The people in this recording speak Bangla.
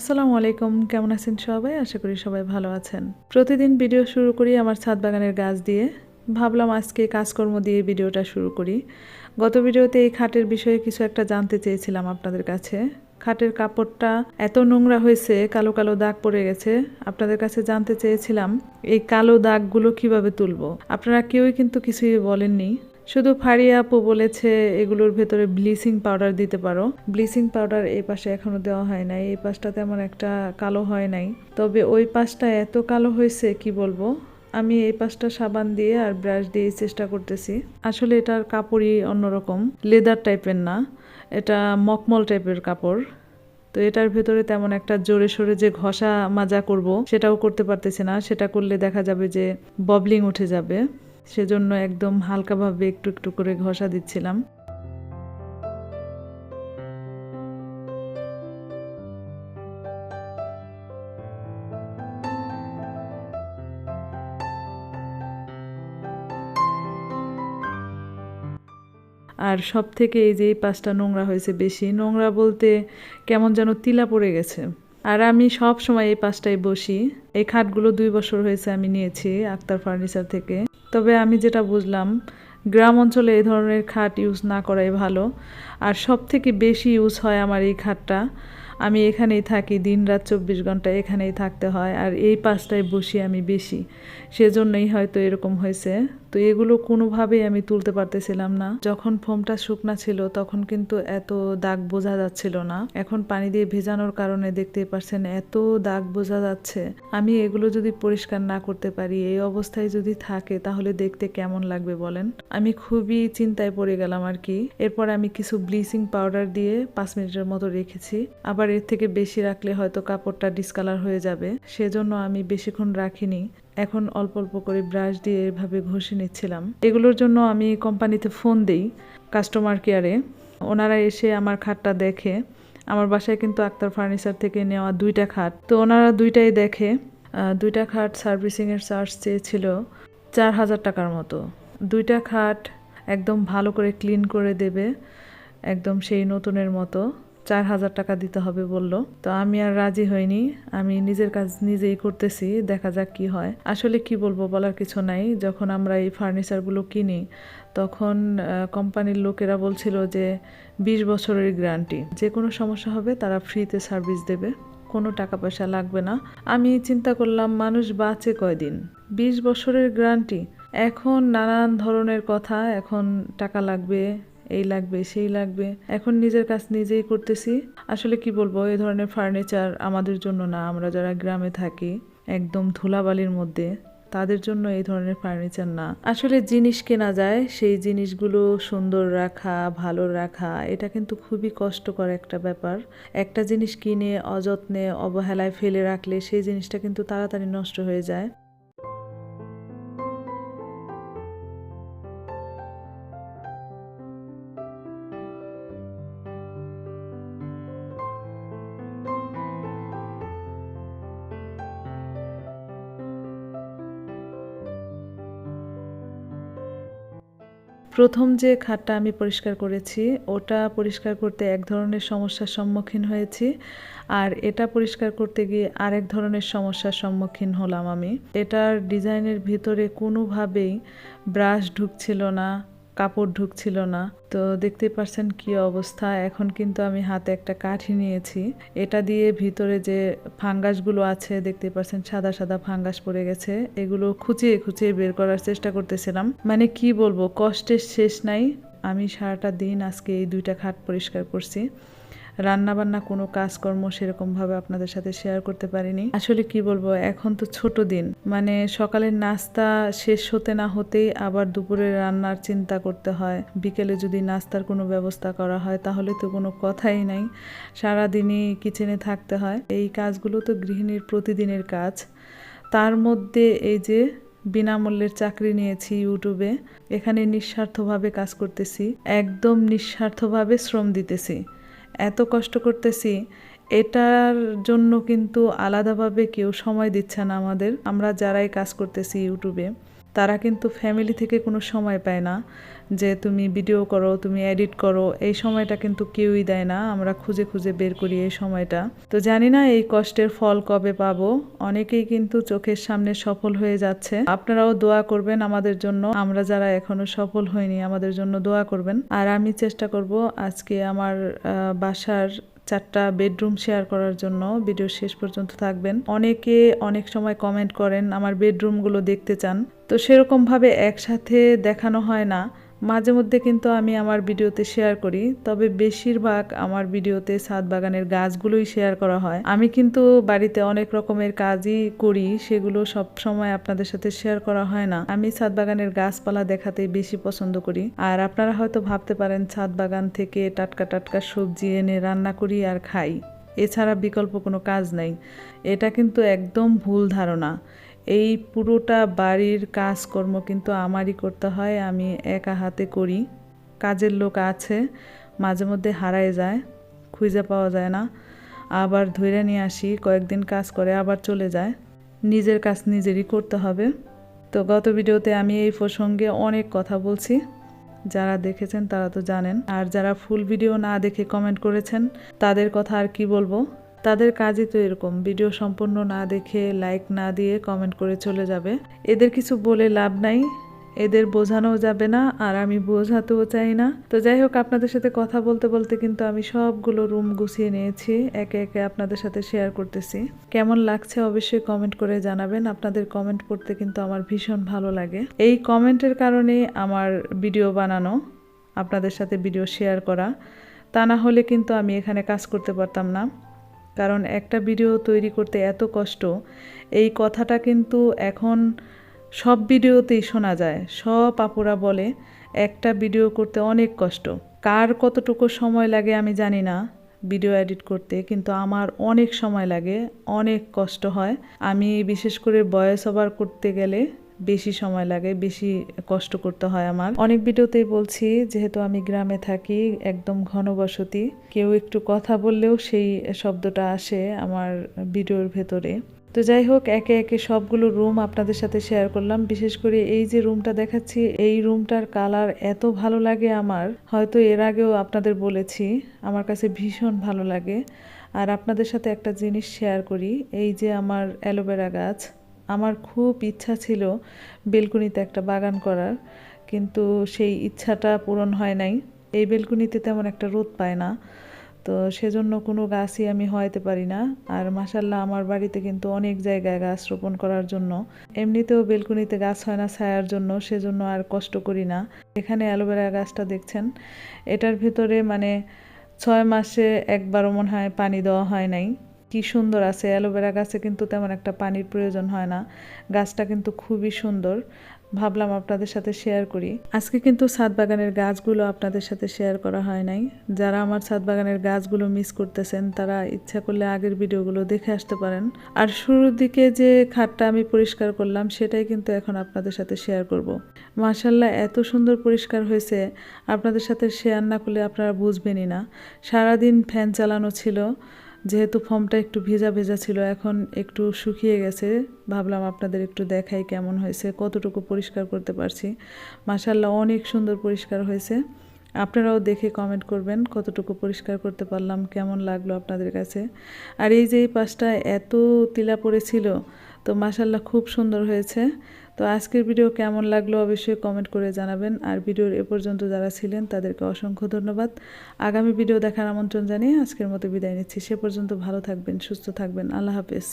আসসালামু আলাইকুম, কেমন আছেন সবাই? আশা করি সবাই ভালো আছেন। প্রতিদিন ভিডিও শুরু করি আমার ছাদ বাগানের গাছ দিয়ে। ভাবলাম আজকে কাজকর্ম দিয়ে ভিডিওটা শুরু করি। গত ভিডিওতে এই খাটের বিষয়ে কিছু একটা জানতে চেয়েছিলাম আপনাদের কাছে। খাটের কাপড়টা এত নোংরা হয়েছে, কালো কালো দাগ পড়ে গেছে। আপনাদের কাছে জানতে চেয়েছিলাম, এই কালো দাগগুলো কীভাবে তুলবো? আপনারা কেউই কিন্তু কিছুই বলেননি। শুধু ফারিয়া আপু বলেছে এগুলোর ভেতরে ব্লিচিং পাউডার দিতে পারো। ব্লিচিং পাউডার এই পাশে এখনও দেওয়া হয় নাই। এই পাশটা তেমন একটা কালো হয় নাই। তবে ওই পাশটা এত কালো হয়েছে, কি বলব? আমি এই পাশটা সাবান দিয়ে আর ব্রাশ দিয়ে চেষ্টা করতেছি। আসলে এটার কাপড়ই অন্যরকম। লেদার টাইপের না। এটা মকমল টাইপের কাপড়। তো এটার ভেতরে তেমন একটা জোরে সোরে যে ঘষা মাজা করব, সেটাও করতে পারতেছি না। সেটা করলে দেখা যাবে যে ববলিং উঠে যাবে। সেজন্য একদম হালকাভাবে একটু একটু করে ঘষা দিচ্ছিলাম। আর সব থেকে এই যে এই পাশটা নোংরা হয়েছে বেশি, নোংরা বলতে কেমন যেন তিলা পড়ে গেছে। আর আমি সব সময় এই পাশটায় বসি। এই খাটগুলো দুই বছর হয়েছে আমি নিয়েছি আক্তার ফার্নিচার থেকে। তবে আমি যেটা বুঝলাম, গ্রাম অঞ্চলে এই ধরনের খাট ইউজ না করাই ভালো। আর সব থেকে বেশি ইউজ হয় আমার এই খাটটা। আমি এখানেই থাকি দিন রাত চব্বিশ ঘণ্টা এখানেই থাকতে হয়, আর এই পাশটায় বসি আমি বেশি। সেজন্যই হয়তো এরকম হয়েছে। তো এগুলো কোনোভাবেই আমি তুলতে পারতেছিলাম না। যখন ফোমটা শুকনা ছিল, তখন কিন্তু এত দাগ বোঝা যাচ্ছিল না। এখন পানি দিয়ে ভেজানোর কারণে দেখতে পারছেন এত দাগ বোঝা যাচ্ছে। আমি এগুলো যদি পরিষ্কার না করতে পারি, এই অবস্থায় যদি থাকে, তাহলে দেখতে কেমন লাগবে বলেন? আমি খুবই চিন্তায় পড়ে গেলাম আর কি। এরপর আমি কিছু ব্লিচিং পাউডার দিয়ে পাঁচ মিনিটের মতো রেখেছি। আবার এর থেকে বেশি রাখলে হয়তো কাপড়টা ডিসকালার হয়ে যাবে। সেজন্য আমি বেশিক্ষণ রাখিনি। এখন অল্প অল্প করে ব্রাশ দিয়ে এভাবে ঘষে নিচ্ছিলাম। এগুলোর জন্য আমি কোম্পানিতে ফোন দিই কাস্টমার কেয়ারে ওনারা এসে আমার খাটটা দেখে। আমার বাসায় কিন্তু আক্তার ফার্নিচার থেকে নেওয়া দুইটা খাট। তো ওনারা দুইটাই দেখে। দুইটা খাট সার্ভিসিংয়ের চার্জ চেয়েছিল চার হাজার টাকার মতো। দুইটা খাট একদম ভালো করে ক্লিন করে দেবে, একদম সেই নতুনের মতো। চার হাজার টাকা দিতে হবে বলল। তো আমি আর রাজি হইনি। আমি নিজের কাজ নিজেই করতেছি, দেখা যাক কি হয়। আসলে কি বলব বলার কিছু নাই। যখন আমরা এই ফার্নিচারগুলো কিনি, তখন কোম্পানির লোকেরা বলছিল যে বিশ বছরের গ্যারান্টি। যে কোনো সমস্যা হবে তারা ফ্রিতে সার্ভিস দেবে। কোনো টাকা পয়সা লাগবে না। আমি চিন্তা করলাম, মানুষ বাঁচে কয়দিন? বিশ বছরের গ্যারান্টি? এখন নানান ধরনের কথা, এখন টাকা লাগবে এই লাগবে, সেই লাগবে। এখন নিজের কাজ নিজেই করতেছি। আসলে কি বলব এই ধরনের ফার্নিচার আমাদের জন্য না। আমরা যারা গ্রামে থাকি, একদম ধুলাবালির মধ্যে, তাদের জন্য এই ধরনের ফার্নিচার না। আসলে জিনিস কেনা যায়, সেই জিনিসগুলো সুন্দর রাখা, ভালো রাখা, এটা কিন্তু খুবই কষ্টকর একটা ব্যাপার। একটা জিনিস কিনে, অযত্নে, অবহেলায় ফেলে রাখলে সেই জিনিসটা কিন্তু তাড়াতাড়ি নষ্ট হয়ে যায়। প্রথম যে খাটটা আমি পরিষ্কার করেছি, ওটা পরিষ্কার করতে এক ধরনের সমস্যার সম্মুখীন হয়েছি। আর এটা পরিষ্কার করতে গিয়ে আরেক ধরনের সমস্যার সম্মুখীন হলাম আমি। এটার ডিজাইনের ভিতরে কোনোভাবেই ব্রাশ ঢুকছিল না কাপড় ঢুকছিল না। তো দেখতে পারছেন কি অবস্থা। এখন কিন্তু আমি হাতে একটা কাঠি নিয়েছি। এটা দিয়ে ভিতরে যে ফাঙ্গাসগুলো আছে, দেখতে পারছেন সাদা সাদা ফাঙ্গাস পড়ে গেছে। এগুলো খুঁচিয়ে খুঁচিয়ে বের করার চেষ্টা করতেছিলাম। মানে কি বলব, কষ্টের শেষ নাই। আমি সারাটা দিন আজকে এই দুইটা খাট পরিষ্কার করছি। রান্না বান্না কোনো কাজকর্ম সেরকমভাবে আপনাদের সাথে শেয়ার করতে পারিনি। আসলে কি বলব, এখন তো ছোট দিন। মানে সকালের নাস্তা শেষ হতে না হতেই আবার দুপুরে রান্নার চিন্তা করতে হয়। বিকেলে যদি নাস্তার কোনো ব্যবস্থা করা হয়, তাহলে তো কোনো কথাই নাই। সারাদিনই কিচেনে থাকতে হয়। এই কাজগুলো তো গৃহিণীর প্রতিদিনের কাজ। তার মধ্যে এই যে বিনামূল্যের চাকরি নিয়েছি ইউটিউবে এখানে নিঃস্বার্থভাবে কাজ করতেছি। একদম নিঃস্বার্থভাবে শ্রম দিতেছি। এত কষ্ট করতেছি, এটার জন্য কিন্তু আলাদাভাবে কেউ সময় দিচ্ছে না আমাদের। আমরা যারাই কাজ করতেছি ইউটিউবে। তারা কিন্তু ফ্যামিলি থেকে কোনো সময় পায় না যে তুমি ভিডিও করো, তুমি এডিট করো, এই সময়টা কিন্তু কেউই দেয় না। আমরা খুঁজে খুঁজে বের করি এই সময়টা। তো জানি না এই কষ্টের ফল কবে পাবো। অনেকেই কিন্তু চোখের সামনে সফল হয়ে যাচ্ছে। আপনারাও দোয়া করবেন আমাদের জন্য। আমরা যারা এখনও সফল হইনি, আমাদের জন্য দোয়া করবেন। আর আমি চেষ্টা করব আজকে আমার বাসার চারটা বেডরুম শেয়ার করার জন্য ভিডিও শেষ পর্যন্ত থাকবেন। অনেকে অনেক সময় কমেন্ট করেন, আমার বেডরুমগুলো দেখতে চান। তো সেরকমভাবে একসাথে দেখানো হয় না। মাঝে মধ্যে কিন্তু আমি আমার ভিডিওতে শেয়ার করি, তবে বেশিরভাগ আমার ভিডিওতে ছাদ বাগানের গাছগুলোই শেয়ার করা হয়। আমি কিন্তু বাড়িতে অনেক রকমের কাজই করি, সেগুলো সব সময় আপনাদের সাথে শেয়ার করা হয় না। আমি ছাদ বাগানের গাছপালা দেখাতে বেশি পছন্দ করি। আর আপনারা হয়তো ভাবতে পারেন ছাদ বাগান থেকে টাটকা টাটকা সবজি এনে রান্না করি আর খাই। এছাড়া বিকল্প কোনো কাজ নাই। এটা কিন্তু একদম ভুল ধারণা। এই পুরোটা বাড়ির কাজকর্ম কিন্তু আমারই করতে হয়, আমি একা হাতে করি। কাজের লোক আছে, মাঝে মধ্যে হারায় যায়, খুঁজে পাওয়া যায় না। আবার ধরে নিয়ে আসি, কয়েকদিন কাজ করে আবার চলে যায়। নিজের কাজ নিজেরই করতে হবে। তো গত ভিডিওতে আমি এই প্রসঙ্গে অনেক কথা বলছি। যারা দেখেছেন তারা তো জানেন। আর যারা ফুল ভিডিও না দেখে কমেন্ট করেছেন, তাদের কথা আর কি বলব? তাদের কাজই তো এরকম। ভিডিও সম্পূর্ণ না দেখে লাইক না দিয়ে কমেন্ট করে চলে যাবে। এদের কিছু বলে লাভ নাই। এদের বোঝানোও যাবে না, আর আমি বোঝাতেও চাই না। তো যাই হোক, আপনাদের সাথে কথা বলতে বলতে কিন্তু আমি সবগুলো রুম গুছিয়ে নিয়েছি, একে একে আপনাদের সাথে শেয়ার করতেছি। কেমন লাগছে অবশ্যই কমেন্ট করে জানাবেন। আপনাদের কমেন্ট পড়তে কিন্তু আমার ভীষণ ভালো লাগে। এই কমেন্টের কারণে আমার ভিডিও বানানো, আপনাদের সাথে ভিডিও শেয়ার করা, তা না হলে কিন্তু আমি এখানে কাজ করতে পারতাম না। কারণ একটা ভিডিও তৈরি করতে এত কষ্ট, এই কথাটা কিন্তু এখন সব ভিডিওতেই শোনা যায়। সব আপুরা বলে একটা ভিডিও করতে অনেক কষ্ট। কার কতটুকু সময় লাগে আমি জানি না ভিডিও এডিট করতে, কিন্তু আমার অনেক সময় লাগে, অনেক কষ্ট হয়। আমি বিশেষ করে ভয়েস ওভার করতে গেলে বেশি সময় লাগে, বেশি কষ্ট করতে হয় আমার। অনেক ভিডিওতেই বলছি, যেহেতু আমি গ্রামে থাকি, একদম ঘনবসতি, কেউ একটু কথা বললেও সেই শব্দটা আসে আমার ভিডিওর ভেতরে। তো যাই হোক, একে একে সবগুলো রুম আপনাদের সাথে শেয়ার করলাম। বিশেষ করে এই যে রুমটা দেখাচ্ছি, এই রুমটার কালার এত ভালো লাগে আমার। হয়তো এর আগেও আপনাদের বলেছি, আমার কাছে ভীষণ ভালো লাগে। আর আপনাদের সাথে একটা জিনিস শেয়ার করি, এই যে আমার অ্যালোভেরা গাছ। আমার খুব ইচ্ছা ছিল বেলকুনিতে একটা বাগান করার, কিন্তু সেই ইচ্ছাটা পূরণ হয় নাই। এই বেলকুনিতে তেমন একটা রোদ পায় না, তো সেজন্য কোনো গাছই আমি হওয়াইতে পারি না। আর মাসাল্লাহ আমার বাড়িতে কিন্তু অনেক জায়গায় গাছ রোপণ করার জন্য। এমনিতেও বেলকুনিতে গাছ হয় না ছায়ার জন্য, সেজন্য আর কষ্ট করি না। এখানে অ্যালোভেরা গাছটা দেখছেন, এটার ভিতরে মানে ছয় মাসে একবারও মনে হয় পানি দেওয়া হয় নাই। কি সুন্দর আছে, অ্যালোভেরা গাছে কিন্তু তেমন একটা পানির প্রয়োজন হয় না। গাছটা কিন্তু খুবই সুন্দর। ভাবলাম আপনাদের সাথে শেয়ার করি। আজকে কিন্তু ছাদ বাগানের গাছগুলো আপনাদের সাথে শেয়ার করা হয় নাই। যারা আমার ছাদ বাগানের গাছগুলো মিস করতেছেন, তারা ইচ্ছা করলে আগের ভিডিওগুলো দেখে আসতে পারেন। আর শুরুর দিকে যে খাটটা আমি পরিষ্কার করলাম, সেটাই কিন্তু এখন আপনাদের সাথে শেয়ার করব। মার্শাল্লাহ এত সুন্দর পরিষ্কার হয়েছে। আপনাদের সাথে শেয়ার না করলে আপনারা বুঝবেনই না। সারাদিন ফ্যান চালানো ছিল। যেহেতু ফর্মটা একটু ভেজা ভেজা ছিল, এখন একটু শুকিয়ে গেছে। ভাবলাম আপনাদের একটু দেখাই কেমন হয়েছে, কতটুকু পরিষ্কার করতে পারছি। মাসাল্লাহ অনেক সুন্দর পরিষ্কার হয়েছে। আপনারাও দেখে কমেন্ট করবেন, কতটুকু পরিষ্কার করতে পারলাম, কেমন লাগল আপনাদের কাছে। আর এই যে এই পাশটা এত তিলা পড়েছিল তো মাসাল্লাহ খুব সুন্দর হয়েছে। তো আজকের ভিডিও কেমন লাগল অবশ্যই কমেন্ট করে জানাবেন। আর ভিডিওর এ পর্যন্ত যারা ছিলেন, তাদেরকে অসংখ্য ধন্যবাদ। আগামী ভিডিও দেখার আমন্ত্রণ জানিয়ে আজকের মতো বিদায় নিচ্ছি। সে পর্যন্ত ভালো থাকবেন, সুস্থ থাকবেন। আল্লাহ হাফেজ।